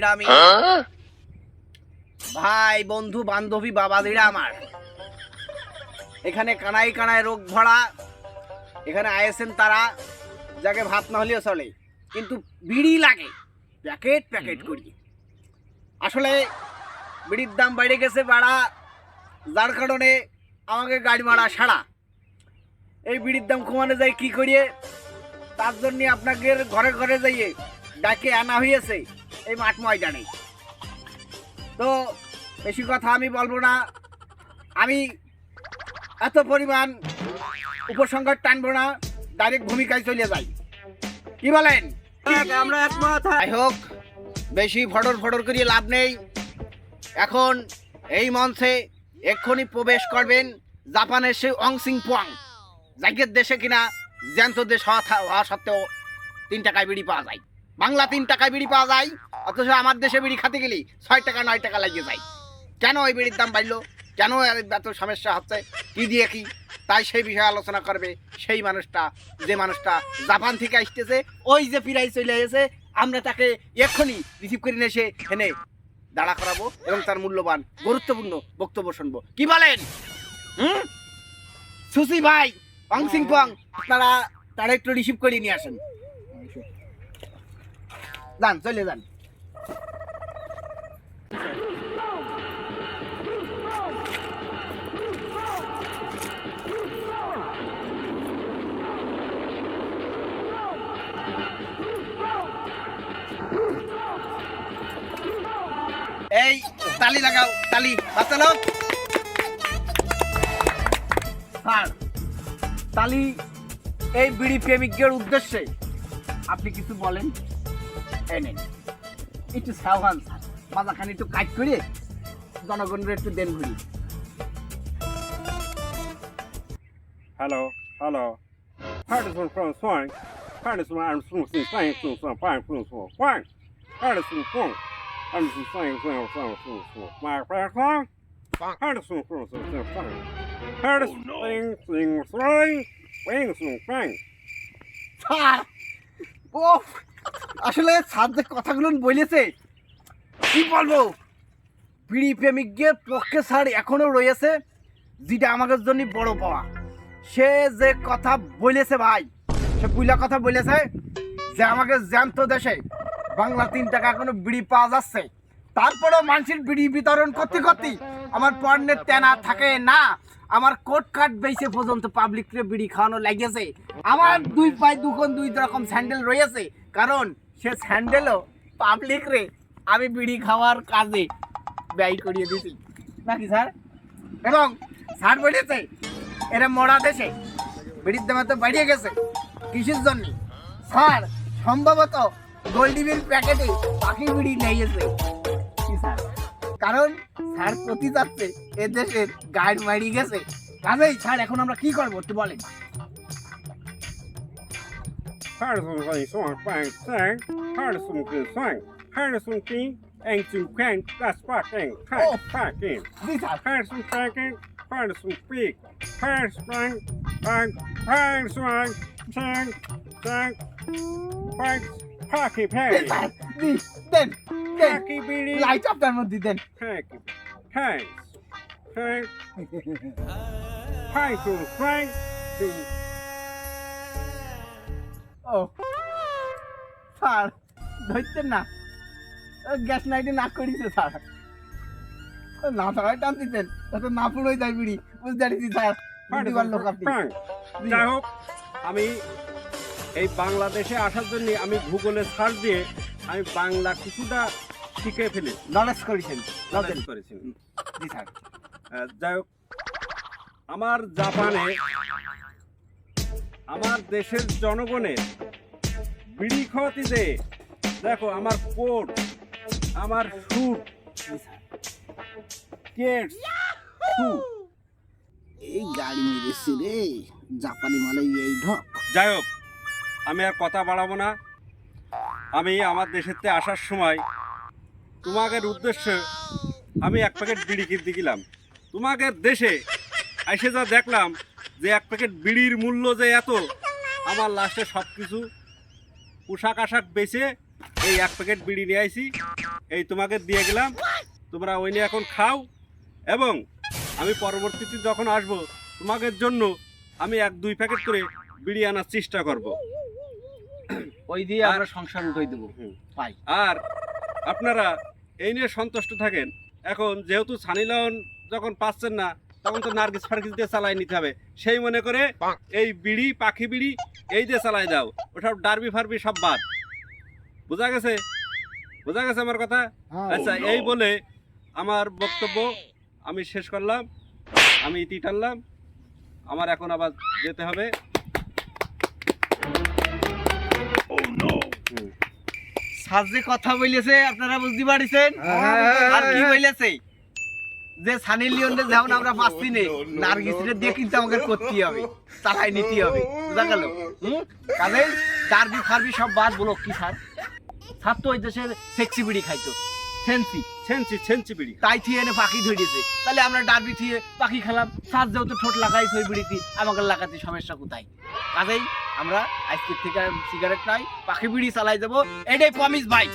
দাদিরা আমি ভাই, বন্ধু, বান্ধবী, বাবাদিরা আমার। এখানে কানাই কানায় রোগ ভরা। এখানে আয়েছেন তারা, যাকে ভাত না হলেও চলে। কিন্তু বিড়ি লাগে। প্যাকেট প্যাকেট করি। আসলে বিড়ির দাম বেড়ে গেছে বাড়া। যার কারণে আমাকে গাড়ি মারা সারা এই বিড়ির দাম কমানো যায় কি করিয়ে? তার জন্য আপনাকে ঘরে ঘরে যাইয়ে ডাকে আনা হয়েছে এই মাঠ ময়দানে। তো বেশি কথা আমি বলব না। আমি এত পরিমাণ উপসংহার টানবো না ডাইরেক্ট ভূমিকায় চলে যাই। কি বলেন? আমরা একমত। যাই হোক বেশি ফটর ফটর করিয়ে লাভ নেই। এখন এই মঞ্চে এক্ষুনি প্রবেশ করবেন জাপানের সেই অংসিং পোয়াং জাগের দেশে কিনা জ্যান্ত দেশ হওয়া হওয়া সত্ত্বেও তিন টাকায় বিড়ি পাওয়া যায়। বাংলা তিন টাকায় বিড়ি পাওয়া যায়। অথচ আমার দেশে বিড়ি খাতে গেলি ছয় টাকা, নয় টাকা লাগিয়ে যায়। কেন ওই বিড়ির দাম বাড়লো? কেন এত সমস্যা হচ্ছে? কি দিয়ে কি? তাই সেই বিষয়ে আলোচনা করবে সেই মানুষটা, যে মানুষটা জাপান থেকে আসতেছে, ওই যে ফিরাই চলে এসে আমরা তাকে এক্ষুনি রিসিভ করে এসে এনে দাঁড়া করাবো এবং তার মূল্যবান, গুরুত্বপূর্ণ বক্তব্য শুনব। কি বলেন? হুম? সুসি ভাই, অং সিং পং আপনারা তারা একটু রিসিভ করে নিয়ে আসেন। যান, চলে যান। এই, তালি লাগাও, তালি বাঁচালো তালি এই বিড়ি প্রেমিকের উদ্দেশ্যে আপনি কিছু বলেন? এনে একটু সাবান, স্যার। মাজাখানি একটু কাজ করে জনগণের একটু দেন ঘুরি। Hello hello partisan from swing partisan আর সুমসিং আসলে স্যার কথাগুলো বলেছে কি বলব বিড়ি প্রেমিকদের পক্ষে স্যার এখনও রয়েছে যেটা আমাদের জন্য বড় পাওয়া সে যে কথা বলেছে ভাই সে পুইলা কথা বলেছে যে আমাকে জ্যান্ত দেশে বাংলা তিন টাকা এখনও বিড়ি পাওয়া যাচ্ছে। তারপরেও মানুষের বিড়ি বিতরণ করতে করতে আমার পণ্যের তেনা থাকে না। আমার কোট কাট বেসে পর্যন্ত পাবলিককে বিড়ি খাওয়ানো লাগিয়েছে আমার দুই পায়ে দুখন দুই রকম স্যান্ডেল রয়েছে। কারণ সে স্যান্ডেলও পাবলিক রে আমি বিড়ি খাওয়ার কাজে ব্যয় করিয়ে দিছি নাকি স্যার? এবং স্যার বলেছে, এরা মরা দেশে বিড়ির দামে তো বাড়িয়ে গেছে। কৃষির জন্য? স্যার, সম্ভবত গোল্ডিবির প্যাকেটে পাখি বিড়ি স্যার? কারণ স্যার প্রতি যাচ্ছে এ দেশের গাইড মারিয়ে গেছে। কাজেই স্যার এখন আমরা কি করব একটু বলেন। Partisan Oh. স্যার জি দেন দেন Hockey Beanie. লাইট আপনার মধ্যে দেন Hockey. Thanks. Thanks. Partisan Swing. Swing. ও স্যার ধরছেন না গ্যাস নাইটে না করিছে স্যার না সবাই টান দিতেন তাতে না পুরোই যায় বিড়ি বুঝতে পারছি স্যার লোক আপনি যাই হোক আমি এই বাংলাদেশে আসার জন্য আমি গুগলে সার্চ দিয়ে আমি বাংলা কিছুটা শিখে ফেলি নলেজ করেছেন। নলেজ করেছি। জি স্যার। যাই হোক আমার জাপানে আমার দেশের জনগণের বিড়ি খাওয়াতে যে দেখো আমার কোট আমার স্যুট কেটস এই গাড়ি মেরেছে রে জাপানি মালে এই ঢক যাই হোক আমি আর কথা বাড়াবো না। আমি আমার দেশেতে আসার সময় তোমাদের উদ্দেশ্যে আমি এক প্যাকেট বিড়ি কিনতে গেলাম। তোমাদের দেশে এসে যা দেখলাম যে এক প্যাকেট বিড়ির মূল্য যে এত, আমার লাস্টে সব কিছু পোশাক আশাক বেচে এই এক প্যাকেট বিড়ি নিয়ে আইছি। এই তোমাকে দিয়ে গেলাম। তোমরা ওই নিয়ে এখন খাও এবং আমি পরবর্তীতে যখন আসব, তোমাদের জন্য আমি এক দুই প্যাকেট করে বিড়ি আনার চেষ্টা করব। ওই দিয়ে আর- আমরা সংসার উঠাই দেবো। পাই। আর আপনারা এই নিয়ে সন্তুষ্ট থাকেন। এখন যেহেতু সানি লিওন যখন পাচ্ছেন না তখন তো নার্গিস ফার্গিস দিয়ে চালাই নিতে হবে। সেই মনে করে এই বিড়ি পাখি বিড়ি এই দিয়ে চালাই দাও। ওসব ডার্বি ফারবি সব বাদ। বোঝা গেছে? বোঝা গেছে আমার কথা? আচ্ছা এই বলে আমার বক্তব্য আমি শেষ করলাম। আমি ইতি টানলাম। আমার এখন আবার যেতে হবে। সাজ যে কথা বলেছে আপনারা বুঝতে পারছেন? আর কি বলেছে যে সানি লিওনে যেমন আমরা পাচ্ছি নে নার্গিসের দিয়ে কিন্তু আমাকে করতে হবে চালাই নিতে হবে। বুঝা গেল? হুম? কাজে ডারবি ফার্বি সব বাদ বলো কি স্যার স্যার তো ওই দেশের সেক্সি বিড়ি খাইতো। সেন্সি ছেনছি ছেনছি বিড়ি। তাই থিয়ে এনে পাখি তাহলে আমরা ডাবি থিয়ে পাখি খেলাম। সার ঠোঁট লাগাই থই বিড়িতে আমাকে লাগাতে সমস্যা কোথায়? কাজেই আমরা আজকের থেকে সিগারেট নাই, পাখি বিড়ি চালাই দেবো এটাই প্রমিস ভাই